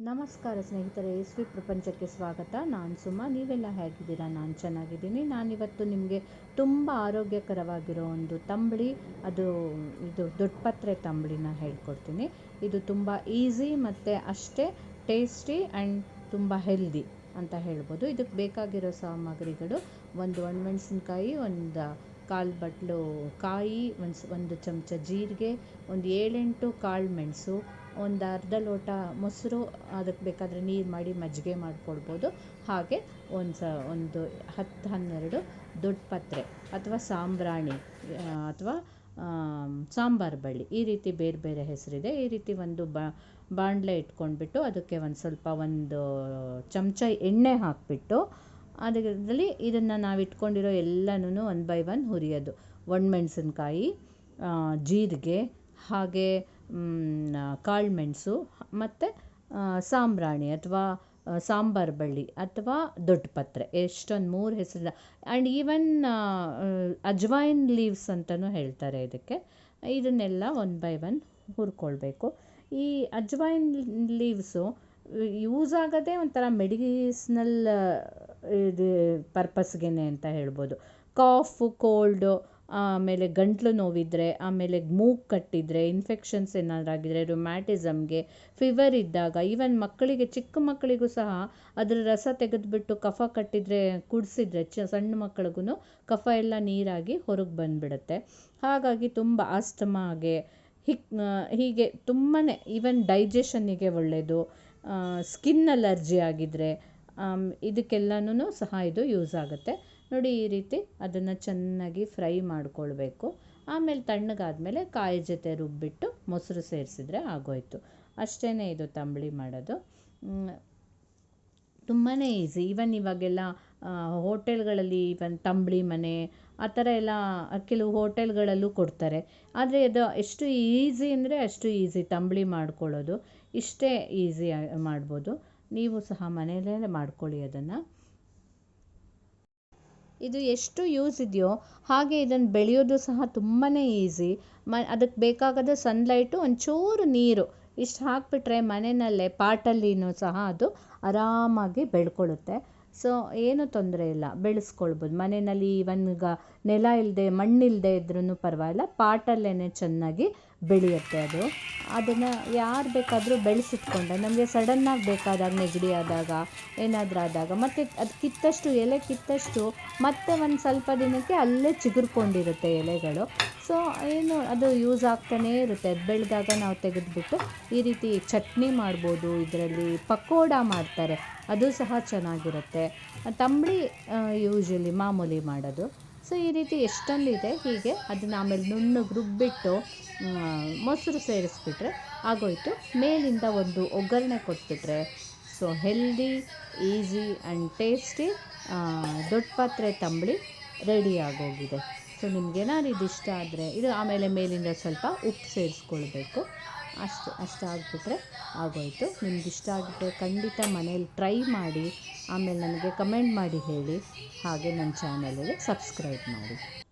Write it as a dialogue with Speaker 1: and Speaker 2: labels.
Speaker 1: ನಮಸ್ಕಾರ ಸ್ನೇಹಿತರೆ ಎಸ್ವಿ ಪ್ರಪಂಚಕ್ಕೆ ಸ್ವಾಗತ. ನಾನು ಸುಮಾ, ನೀವೆಲ್ಲ ಹೇಗಿದ್ದೀರಾ? ನಾನು ಚೆನ್ನಾಗಿದ್ದೀನಿ. ನಾನಿವತ್ತು ನಿಮಗೆ ತುಂಬ ಆರೋಗ್ಯಕರವಾಗಿರೋ ಒಂದು ತಂಬಳಿ, ಅದು, ಇದು ದೊಡ್ಡಪತ್ರೆ ತಂಬಳಿನ ಹೇಳ್ಕೊಡ್ತೀನಿ. ಇದು ತುಂಬ ಈಸಿ ಮತ್ತು ಅಷ್ಟೇ ಟೇಸ್ಟಿ ಆ್ಯಂಡ್ ತುಂಬ ಹೆಲ್ದಿ ಅಂತ ಹೇಳ್ಬೋದು. ಇದಕ್ಕೆ ಬೇಕಾಗಿರೋ ಸಾಮಗ್ರಿಗಳು ಒಂದು ಒಣಮೆಣಸಿನ್ಕಾಯಿ, ಒಂದು ಕಾಲು ಬಟ್ಲು ಕಾಯಿ, ಒಂದು ಒಂದು ಚಮಚ ಜೀರಿಗೆ, ಒಂದು ಏಳೆಂಟು ಕಾಳು ಮೆಣಸು, ಒಂದು ಅರ್ಧ ಲೋಟ ಮೊಸರು ಅದಕ್ಕೆ ಬೇಕಾದರೆ ನೀರು ಮಾಡಿ ಮಜ್ಜಿಗೆ ಮಾಡಿಕೊಡ್ಬೋದು. ಹಾಗೆ ಒಂದು ಸ, ಒಂದು ಹತ್ತು, ಹನ್ನೆರಡು ದೊಡ್ಡ ಪತ್ರೆ ಅಥವಾ ಸಾಂಬ್ರಾಣಿ ಅಥವಾ ಸಾಂಬಾರು ಬಳ್ಳಿ. ಈ ರೀತಿ ಬೇರೆ ಬೇರೆ ಹೆಸರಿದೆ. ಈ ರೀತಿ ಒಂದು ಬಾಣಲೆ ಇಟ್ಕೊಂಡ್ಬಿಟ್ಟು ಅದಕ್ಕೆ ಒಂದು ಸ್ವಲ್ಪ ಒಂದು ಚಮಚ ಎಣ್ಣೆ ಹಾಕಿಬಿಟ್ಟು ಅದರಲ್ಲಿ ಇದನ್ನು ನಾವು ಇಟ್ಕೊಂಡಿರೋ ಎಲ್ಲನೂ ಒನ್ ಬೈ ಒನ್ ಹುರಿಯೋದು ಒಣಮೆಣ್ಸಿನ್ಕಾಯಿ ಜೀರಿಗೆ, ಹಾಗೆ ಕಾಳುಮೆಣಸು ಮತ್ತು ಸಾಂಬ್ರಾಣಿ ಅಥವಾ ಸಾಂಬಾರು ಬಳ್ಳಿ ಅಥವಾ ದೊಡ್ಡ ಪತ್ರೆ. ಎಷ್ಟೊಂದು ಮೂರು ಹೆಸರು ಆ್ಯಂಡ್ ಈವನ್ ಅಜ್ವಾಯಿನ್ ಲೀವ್ಸ್ ಅಂತಲೂ ಹೇಳ್ತಾರೆ ಇದಕ್ಕೆ. ಇದನ್ನೆಲ್ಲ ಒನ್ ಬೈ ಒನ್ ಹುರ್ಕೊಳ್ಬೇಕು. ಈ ಅಜ್ವಾಯಿನ್ ಲೀವ್ಸು ಯೂಸ್ ಆಗೋದೇ ಒಂಥರ ಮೆಡಿಸಿನಲ್ ಇದು ಪರ್ಪಸ್ಗೇನೆ ಅಂತ ಹೇಳ್ಬೋದು. ಕಾಫು ಕೋಲ್ಡು ಆಮೇಲೆ ಗಂಟಲು ನೋವಿದ್ರೆ, ಆಮೇಲೆ ಮೂಗು ಕಟ್ಟಿದರೆ ಇನ್ಫೆಕ್ಷನ್ಸ್ ಏನಾದರೂ ಆಗಿದ್ರೆ ರುಮ್ಯಾಟಿಸಮ್ಗೆ ಫೀವರ್ ಇದ್ದಾಗ ಈವನ್ ಮಕ್ಕಳಿಗೆ, ಚಿಕ್ಕ ಮಕ್ಕಳಿಗೂ ಸಹ ಅದರ ರಸ ತೆಗೆದುಬಿಟ್ಟು ಕಫ ಕಟ್ಟಿದರೆ, ಕುಡಿಸಿದ್ರೆ, ಚ ಸಣ್ಣ ಮಕ್ಕಳಿಗೂ ಕಫ ಎಲ್ಲ ನೀರಾಗಿ ಹೊರಗೆ ಬಂದುಬಿಡುತ್ತೆ. ಹಾಗಾಗಿ ತುಂಬ ಆಸ್ತಮಾಗೆ ಹಿಕ್, ಹೀಗೆ ತುಂಬಾ ಈವನ್ ಡೈಜೆಷನ್ನಿಗೆ ಒಳ್ಳೆಯದು ಸ್ಕಿನ್ ಅಲರ್ಜಿ ಆಗಿದ್ದರೆ ಇದಕ್ಕೆಲ್ಲನೂ ಸಹ ಇದು ಯೂಸ್ ಆಗುತ್ತೆ. ನೋಡಿ ಈ ರೀತಿ ಅದನ್ನು ಚೆನ್ನಾಗಿ ಫ್ರೈ ಮಾಡ್ಕೊಳ್ಬೇಕು. ಆಮೇಲೆ ತಣ್ಣಗಾದಮೇಲೆ ಕಾಯಿ ಜೊತೆ ರುಬ್ಬಿಟ್ಟು ಮೊಸರು ಸೇರಿಸಿದ್ರೆ ಆಗೋಯಿತು. ಅಷ್ಟೇ ಇದು ತಂಬಳಿ ಮಾಡೋದು. ತುಂಬಾ ಈಸಿ. ಈವನ್ ಇವಾಗೆಲ್ಲ ಹೋಟೆಲ್ಗಳಲ್ಲಿ ಈವನ್ ತಂಬಳಿ ಮನೆ, ಆ ಥರ ಎಲ್ಲ ಕೆಲವು ಹೋಟೆಲ್ಗಳಲ್ಲೂ ಕೊಡ್ತಾರೆ. ಆದರೆ ಅದು ಎಷ್ಟು ಈಸಿ ಅಂದರೆ ಅಷ್ಟು ಈಸಿ ತಂಬಳಿ ಮಾಡ್ಕೊಳ್ಳೋದು. ಇಷ್ಟೇ ಈಸಿ ಮಾಡ್ಬೋದು. ನೀವು ಸಹ ಮನೆಯಲ್ಲೇ ಮಾಡ್ಕೊಳ್ಳಿ ಅದನ್ನು. ಇದು ಎಷ್ಟು ಯೂಸ್ ಇದೆಯೋ ಹಾಗೆ ಇದನ್ನು ಬೆಳೆಯೋದು ಸಹ ತುಂಬಾ ಈಸಿ ಮ ಅದಕ್ಕೆ ಬೇಕಾಗದ ಸನ್ಲೈಟು ಒಂಚೂರು ನೀರು. ಇಷ್ಟು ಹಾಕಿಬಿಟ್ರೆ ಮನೆಯಲ್ಲೇ ಪಾಟಲ್ಲಿನೂ ಸಹ ಅದು ಆರಾಮಾಗಿ ಬೆಳ್ಕೊಳ್ಳುತ್ತೆ. ಸೊ ಏನು ತೊಂದರೆ ಇಲ್ಲ. ಬೆಳೆಸ್ಕೊಳ್ಬೋದು. ಮನೆಯಲ್ಲಿ ಈವನ್ ಈಗ ನೆಲ ಇಲ್ಲದೆ ಮಣ್ಣಿಲ್ಲದೆ ಇದ್ರೂ ಪರವಾಗಿಲ್ಲ. ಪಾಟಲ್ಲೇ ಚೆನ್ನಾಗಿ ಬೆಳೆಯುತ್ತೆ ಅದು. ಅದನ್ನು ಯಾರು ಬೇಕಾದರೂ ಬೆಳೆಸಿಟ್ಕೊಂಡ್ರೆ ನಮಗೆ ಸಡನ್ನಾಗಿ ಬೇಕಾದಾಗ ನೆಗಡಿ ಆದಾಗ, ಏನಾದರೂ ಆದಾಗ, ಮತ್ತು ಅದು ಕಿತ್ತಷ್ಟು ಎಲೆ ಕಿತ್ತಷ್ಟು ಮತ್ತೆ ಒಂದು ಸ್ವಲ್ಪ ದಿನಕ್ಕೆ ಅಲ್ಲೇ ಚಿಗುರ್ಕೊಂಡಿರುತ್ತೆ ಎಲೆಗಳು. ಸೊ ಏನು ಅದು ಯೂಸ್ ಆಗ್ತಾನೇ ಇರುತ್ತೆ. ಅದು ಬೆಳೆದಾಗ ನಾವು ತೆಗೆದುಬಿಟ್ಟು ಈ ರೀತಿ ಚಟ್ನಿ ಮಾಡ್ಬೋದು. ಇದರಲ್ಲಿ ಪಕೋಡ ಮಾಡ್ತಾರೆ. ಅದು ಸಹ ಚೆನ್ನಾಗಿರುತ್ತೆ. ತಂಬಳಿ ಯೂಶ್ವಲಿ ಮಾಮೂಲಿ ಮಾಡೋದು. ಸೊ, ಈ ರೀತಿ ಎಷ್ಟೊಂದಿದೆ, ಹೀಗೆ ಅದನ್ನು ಆಮೇಲೆ ನುಣ್ಣಗೆ ರುಬ್ಬಿಟ್ಟು ಮೊಸರು ಸೇರಿಸ್ಬಿಟ್ರೆ ಆಗೋಯಿತು. ಮೇಲಿಂದ ಒಂದು ಒಗ್ಗರಣೆ ಕೊಟ್ಬಿಟ್ರೆ, so healthy easy and tasty ದೊಡ್ಡ ಪಾತ್ರೆ ತಂಬಳಿ ರೆಡಿ ಆಗೋಗಿದೆ. ಸೊ ನಿಮ್ಗೇನಾದ್ರು ಇದು ಇಷ್ಟ ಆದರೆ, ಇದು ಆಮೇಲೆ ಮೇಲಿಂದ ಸ್ವಲ್ಪ ಉಪ್ಪು ಸೇರಿಸ್ಕೊಳ್ಬೇಕು. ಅಷ್ಟು ಅಷ್ಟು ಆಗಿಬಿಟ್ರೆ ಆಗೋಯಿತು. ನಿಮ್ಗೆ ಇಷ್ಟ ಆಗಿದ್ರೆ ಖಂಡಿತ ಮನೇಲಿ ಟ್ರೈ ಮಾಡಿ, ಆಮೇಲೆ ನನಗೆ ಕಮೆಂಟ್ ಮಾಡಿ ಹೇಳಿ, ಹಾಗೆ ನನ್ನ ಚಾನಲಿಗೆ ಸಬ್ಸ್ಕ್ರೈಬ್ ಮಾಡಿ.